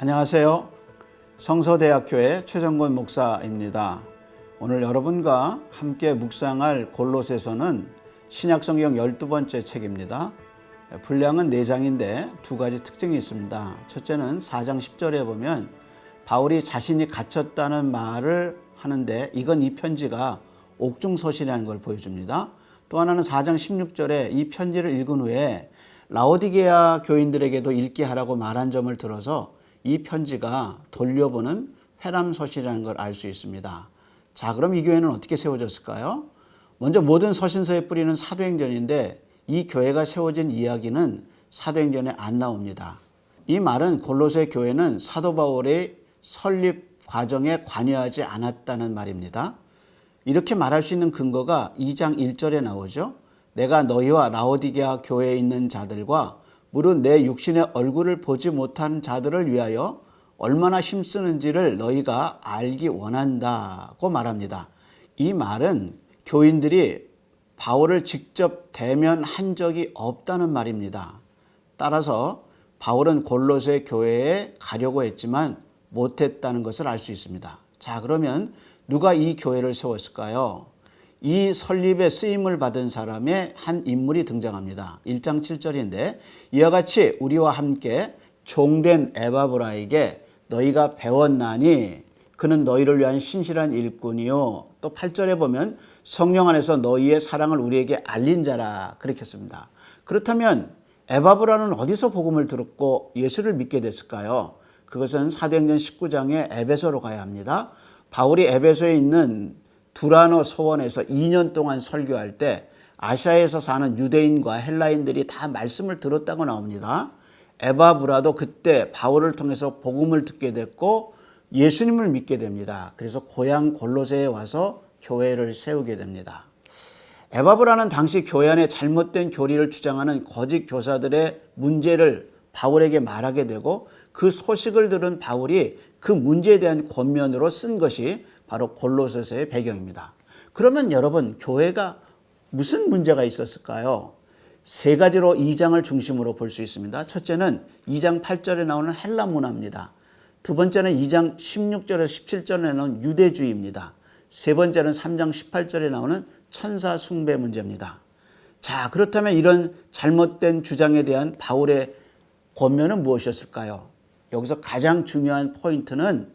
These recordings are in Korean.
안녕하세요. 성서대학교의 최정권 목사입니다. 오늘 여러분과 함께 묵상할 골로새서는 신약성경 12번째 책입니다. 분량은 4장인데 두 가지 특징이 있습니다. 첫째는 4장 10절에 보면 바울이 자신이 갇혔다는 말을 하는데 이건 이 편지가 옥중서신이라는 걸 보여줍니다. 또 하나는 4장 16절에 이 편지를 읽은 후에 라오디게아 교인들에게도 읽게 하라고 말한 점을 들어서 이 편지가 돌려보는 회람서신이라는 걸 알 수 있습니다. 자, 그럼 이 교회는 어떻게 세워졌을까요? 먼저 모든 서신서의 뿌리는 사도행전인데 이 교회가 세워진 이야기는 사도행전에 안 나옵니다. 이 말은 골로새 교회는 사도 바울의 설립 과정에 관여하지 않았다는 말입니다. 이렇게 말할 수 있는 근거가 2장 1절에 나오죠. 내가 너희와 라오디게아 교회에 있는 자들과 무릇 내 육신의 얼굴을 보지 못한 자들을 위하여 얼마나 힘쓰는지를 너희가 알기 원한다고 말합니다. 이 말은 교인들이 바울을 직접 대면한 적이 없다는 말입니다. 따라서 바울은 골로새 교회에 가려고 했지만 못했다는 것을 알 수 있습니다. 자, 그러면 누가 이 교회를 세웠을까요? 이 설립에 쓰임을 받은 사람의 한 인물이 등장합니다. 1장 7절인데 이와 같이 우리와 함께 종된 에바브라에게 너희가 배웠나니 그는 너희를 위한 신실한 일꾼이요. 또 8절에 보면 성령 안에서 너희의 사랑을 우리에게 알린 자라 그렇게 씁니다. 그렇다면 에바브라는 어디서 복음을 들었고 예수를 믿게 됐을까요? 그것은 사도행전 19장의 에베소로 가야 합니다. 바울이 에베소에 있는 두라노 소원에서 2년 동안 설교할 때 아시아에서 사는 유대인과 헬라인들이 다 말씀을 들었다고 나옵니다. 에바브라도 그때 바울을 통해서 복음을 듣게 됐고 예수님을 믿게 됩니다. 그래서 고향 골로새에 와서 교회를 세우게 됩니다. 에바브라는 당시 교회 안에 잘못된 교리를 주장하는 거짓 교사들의 문제를 바울에게 말하게 되고 그 소식을 들은 바울이 그 문제에 대한 권면으로 쓴 것이 바로 골로새서의 배경입니다. 그러면 여러분 교회가 무슨 문제가 있었을까요? 세 가지로 2장을 중심으로 볼 수 있습니다. 첫째는 2장 8절에 나오는 헬라 문화입니다. 두 번째는 2장 16절에서 17절에 나오는 유대주의입니다. 세 번째는 3장 18절에 나오는 천사 숭배 문제입니다. 자, 그렇다면 이런 잘못된 주장에 대한 바울의 권면은 무엇이었을까요? 여기서 가장 중요한 포인트는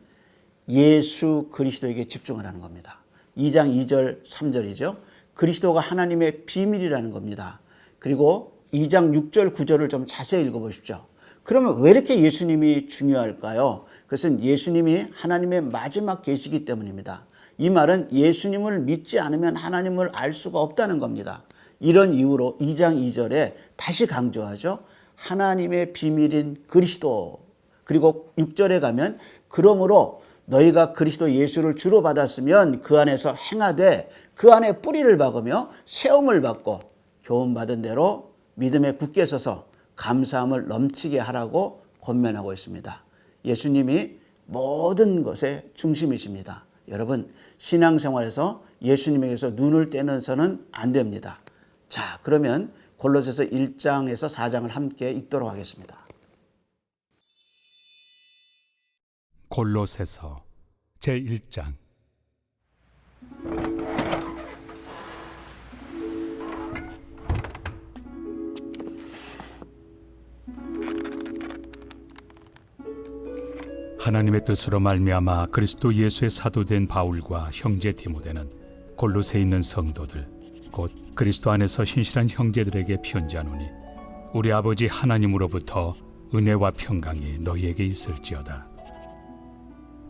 예수 그리스도에게 집중을 하는 겁니다. 2장 2절 3절이죠. 그리스도가 하나님의 비밀이라는 겁니다. 그리고 2장 6절 9절을 좀 자세히 읽어보십시오. 그러면 왜 이렇게 예수님이 중요할까요? 그것은 예수님이 하나님의 마지막 계시기 때문입니다. 이 말은 예수님을 믿지 않으면 하나님을 알 수가 없다는 겁니다. 이런 이유로 2장 2절에 다시 강조하죠. 하나님의 비밀인 그리스도. 그리고 6절에 가면 그러므로 너희가 그리스도 예수를 주로 받았으면 그 안에서 행하되 그 안에 뿌리를 박으며 세움을 받고 교훈받은 대로 믿음에 굳게 서서 감사함을 넘치게 하라고 권면하고 있습니다. 예수님이 모든 것의 중심이십니다. 여러분 신앙생활에서 예수님에게서 눈을 떼는서는 안 됩니다. 자, 그러면 골로새서 1장에서 4장을 함께 읽도록 하겠습니다. 골로새서 제 1장 하나님의 뜻으로 말미암아 그리스도 예수의 사도된 바울과 형제 디모데는 골로새 있는 성도들 곧 그리스도 안에서 신실한 형제들에게 편지하노니 우리 아버지 하나님으로부터 은혜와 평강이 너희에게 있을지어다.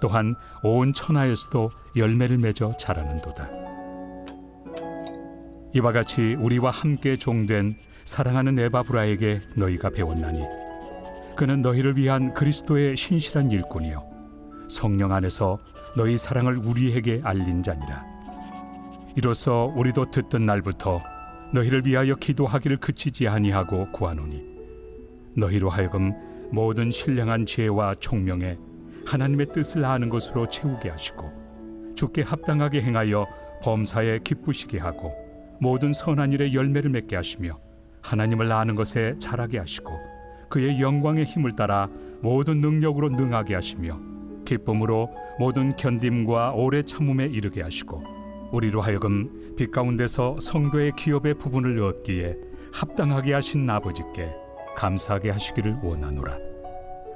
또한 온 천하에서도 열매를 맺어 자라는도다. 이와 같이 우리와 함께 종된 사랑하는 에바브라에게 너희가 배웠나니 그는 너희를 위한 그리스도의 신실한 일꾼이요 성령 안에서 너희 사랑을 우리에게 알린 자니라. 이로써 우리도 듣던 날부터 너희를 위하여 기도하기를 그치지 아니하고 구하노니 너희로 하여금 모든 신령한 지혜와 총명에 하나님의 뜻을 아는 것으로 채우게 하시고 주께 합당하게 행하여 범사에 기쁘시게 하고 모든 선한 일에 열매를 맺게 하시며 하나님을 아는 것에 자라게 하시고 그의 영광의 힘을 따라 모든 능력으로 능하게 하시며 기쁨으로 모든 견딤과 오래 참음에 이르게 하시고 우리로 하여금 빛 가운데서 성도의 기업의 부분을 얻기에 합당하게 하신 아버지께 감사하게 하시기를 원하노라.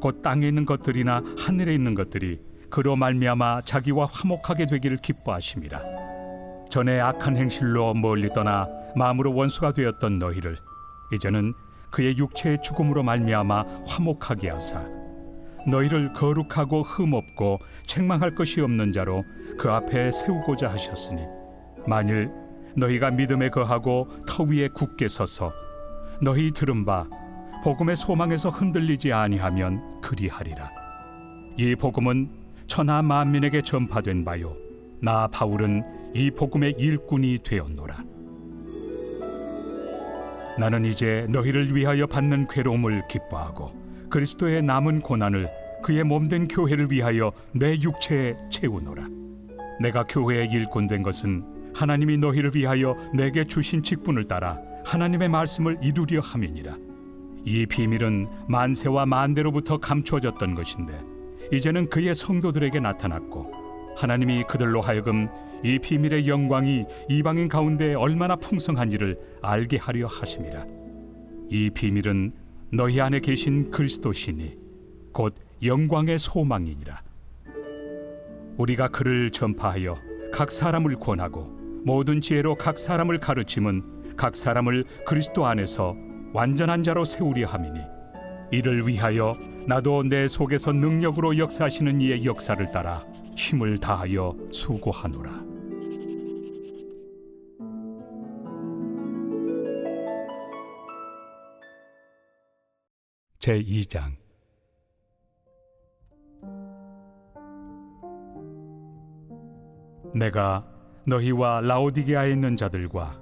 곧 땅에 있는 것들이나 하늘에 있는 것들이 그로 말미암아 자기와 화목하게 되기를 기뻐하심이라 전에 악한 행실로 멀리 떠나 마음으로 원수가 되었던 너희를 이제는 그의 육체의 죽음으로 말미암아 화목하게 하사 너희를 거룩하고 흠없고 책망할 것이 없는 자로 그 앞에 세우고자 하셨으니 만일 너희가 믿음에 거하고 터 위에 굳게 서서 너희 들은 바 복음의 소망에서 흔들리지 아니하면 그리하리라. 이 복음은 천하 만민에게 전파된 바요. 나 바울은 이 복음의 일꾼이 되었노라. 나는 이제 너희를 위하여 받는 괴로움을 기뻐하고 그리스도의 남은 고난을 그의 몸된 교회를 위하여 내 육체에 채우노라. 내가 교회의 일꾼 된 것은 하나님이 너희를 위하여 내게 주신 직분을 따라 하나님의 말씀을 이루려 함이니라. 이 비밀은 만세와 만대로부터 감추어졌던 것인데 이제는 그의 성도들에게 나타났고 하나님이 그들로 하여금 이 비밀의 영광이 이방인 가운데 얼마나 풍성한지를 알게 하려 하심이라. 이 비밀은 너희 안에 계신 그리스도시니 곧 영광의 소망이니라. 우리가 그를 전파하여 각 사람을 권하고 모든 지혜로 각 사람을 가르침은 각 사람을 그리스도 안에서 완전한 자로 세우려 함이니 이를 위하여 나도 내 속에서 능력으로 역사하시는 이의 역사를 따라 힘을 다하여 수고하노라. 제 2장 내가 너희와 라오디게아에 있는 자들과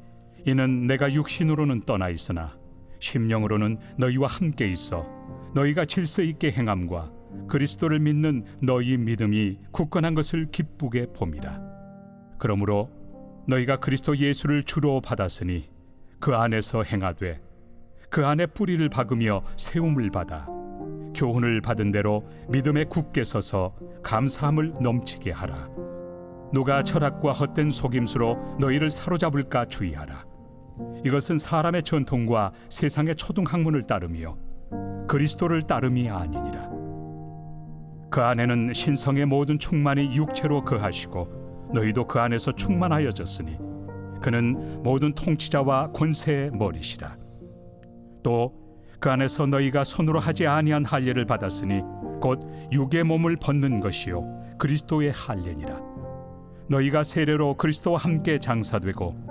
이는 내가 육신으로는 떠나 있으나 심령으로는 너희와 함께 있어 너희가 질서 있게 행함과 그리스도를 믿는 너희 믿음이 굳건한 것을 기쁘게 봄이라 그러므로 너희가 그리스도 예수를 주로 받았으니 그 안에서 행하되 그 안에 뿌리를 박으며 세움을 받아 교훈을 받은 대로 믿음에 굳게 서서 감사함을 넘치게 하라 누가 철학과 헛된 속임수로 너희를 사로잡을까 주의하라. 이것은 사람의 전통과 세상의 초등 학문을 따르며 그리스도를 따름이 아니니라. 그 안에는 신성의 모든 충만이 육체로 거하시고 너희도 그 안에서 충만하여졌으니 그는 모든 통치자와 권세의 머리시라. 또 그 안에서 너희가 손으로 하지 아니한 할례를 받았으니 곧 육의 몸을 벗는 것이요 그리스도의 할례니라. 너희가 세례로 그리스도와 함께 장사되고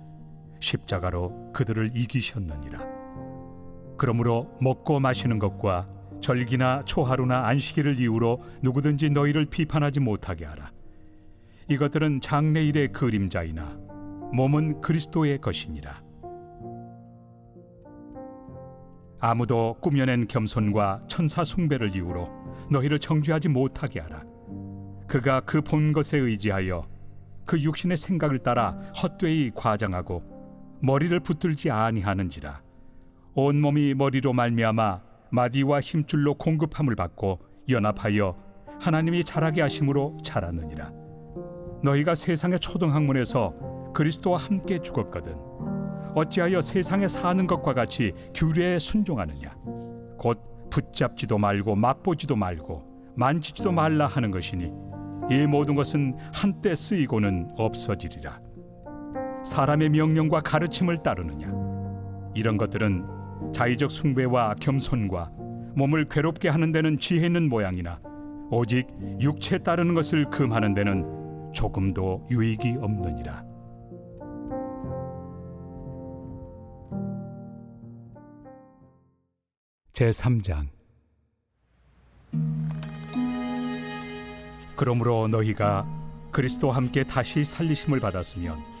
십자가로 그들을 이기셨느니라. 그러므로 먹고 마시는 것과 절기나 초하루나 안식일을 이유로 누구든지 너희를 비판하지 못하게 하라. 이것들은 장래일의 그림자이나 몸은 그리스도의 것이니라. 아무도 꾸며낸 겸손과 천사 숭배를 이유로 너희를 정죄하지 못하게 하라. 그가 그 본 것에 의지하여 그 육신의 생각을 따라 헛되이 과장하고 머리를 붙들지 아니하는지라. 온 몸이 머리로 말미암아 마디와 힘줄로 공급함을 받고 연합하여 하나님이 자라게 하심으로 자라느니라. 너희가 세상의 초등학문에서 그리스도와 함께 죽었거든. 어찌하여 세상에 사는 것과 같이 규례에 순종하느냐? 곧 붙잡지도 말고 맛보지도 말고 만지지도 말라 하는 것이니 이 모든 것은 한때 쓰이고는 없어지리라. 사람의 명령과 가르침을 따르느냐? 이런 것들은 자의적 숭배와 겸손과 몸을 괴롭게 하는 데는 지혜 있는 모양이나 오직 육체 따르는 것을 금하는 데는 조금도 유익이 없느니라. 제 3장 그러므로 너희가 그리스도와 함께 다시 살리심을 받았으면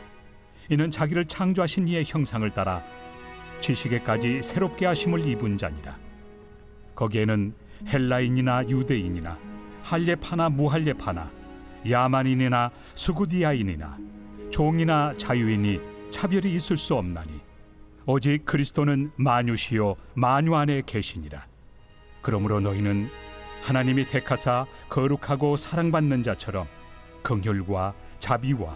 이는 자기를 창조하신 이의 형상을 따라 지식에까지 새롭게 하심을 입은 자니라. 거기에는 헬라인이나 유대인이나 할례파나 무할례파나 야만인이나 수구디아인이나 종이나 자유인이 차별이 있을 수 없나니 오직 그리스도는 만유시요 만유 안에 계시니라. 그러므로 너희는 하나님이 택하사 거룩하고 사랑받는 자처럼 긍휼과 자비와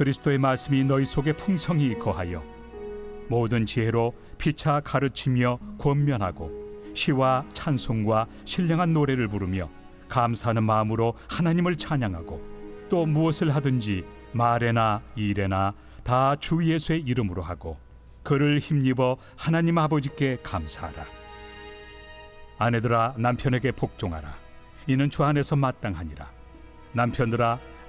그리스도의 말씀이 너희 속에 풍성히 거하여 모든 지혜로 피차 가르치며 권면하고 시와 찬송과 신령한 노래를 부르며 감사하는 마음으로 하나님을 찬양하고 또 무엇을 하든지 말에나 일에나 다 주 예수의 이름으로 하고 그를 힘입어 하나님 아버지께 감사하라. 아내들아 남편에게 복종하라. 이는 주 안에서 마땅하니라. 남편들아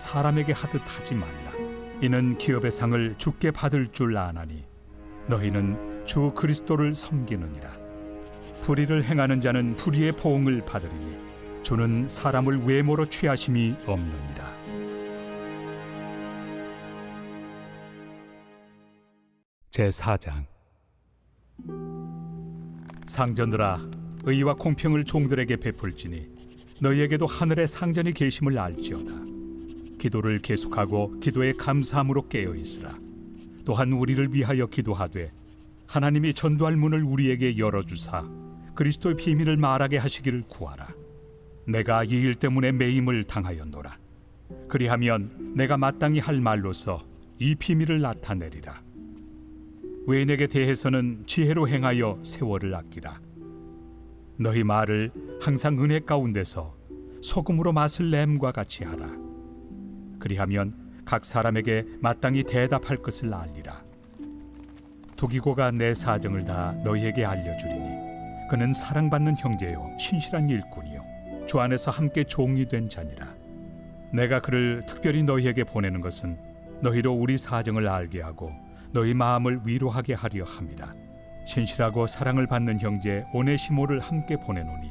사람에게 하듯 하지 말라. 이는 기업의 상을 죽게 받을 줄 아나니 너희는 주 그리스도를 섬기느니라. 불의를 행하는 자는 불의의 보응을 받으리니 주는 사람을 외모로 취하심이 없느니라. 제 4장 상전들아 의와 공평을 종들에게 베풀지니 너희에게도 하늘의 상전이 계심을 알지어다. 기도를 계속하고 기도에 감사함으로 깨어 있으라. 또한 우리를 위하여 기도하되 하나님이 전도할 문을 우리에게 열어 주사 그리스도의 비밀을 말하게 하시기를 구하라. 내가 이 일 때문에 매임을 당하였노라. 그리하면 내가 마땅히 할 말로서 이 비밀을 나타내리라. 외인에게 대해서는 지혜로 행하여 세월을 아끼라. 너희 말을 항상 은혜 가운데서 소금으로 맛을 냄과 같이 하라. 그리하면 각 사람에게 마땅히 대답할 것을 알리라. 두기고가 내 사정을 다 너희에게 알려주리니 그는 사랑받는 형제요 신실한 일꾼이요 주 안에서 함께 종이 된 자니라. 내가 그를 특별히 너희에게 보내는 것은 너희로 우리 사정을 알게 하고 너희 마음을 위로하게 하려 함이라. 신실하고 사랑을 받는 형제 오네시모를 함께 보내노니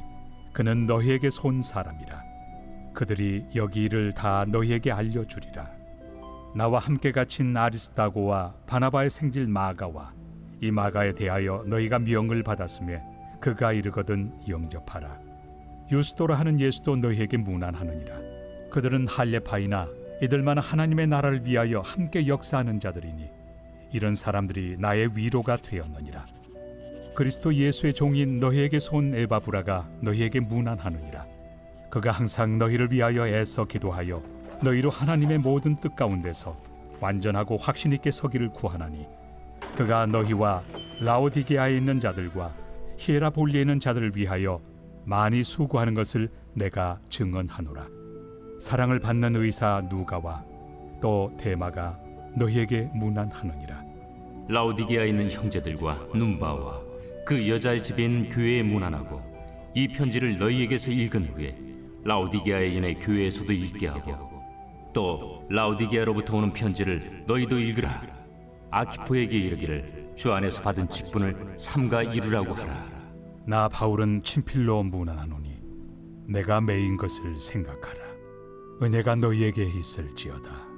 그는 너희에게서 온 사람이라. 그들이 여기 일을 다 너희에게 알려주리라. 나와 함께 갇힌 아리스타고와 바나바의 생질 마가와 이 마가에 대하여 너희가 명을 받았음에 그가 이르거든 영접하라. 유스도라 하는 예수도 너희에게 무난하느니라. 그들은 할례파이나 이들만 하나님의 나라를 위하여 함께 역사하는 자들이니 이런 사람들이 나의 위로가 되었느니라. 그리스도 예수의 종인 너희에게서 온 에바브라가 너희에게 무난하느니라. 그가 항상 너희를 위하여 애써 기도하여 너희로 하나님의 모든 뜻 가운데서 완전하고 확신 있게 서기를 구하나니 그가 너희와 라오디게아에 있는 자들과 히에라볼리에 있는 자들을 위하여 많이 수고하는 것을 내가 증언하노라. 사랑을 받는 의사 누가와 또 대마가 너희에게 무난하느니라. 라오디게아에 있는 형제들과 눈바와 그 여자의 있는 교회에 문안하고 이 편지를 너희에게서 읽은 후에 라오디게아에 있는 교회에서도 읽게 하고 또 라오디게아로부터 오는 편지를 너희도 읽으라 아키포에게 이르기를 주 안에서 받은 직분을 삼가 이루라고 하라 나 바울은 친필로 무난하노니 내가 매인 것을 생각하라. 은혜가 너희에게 있을지어다.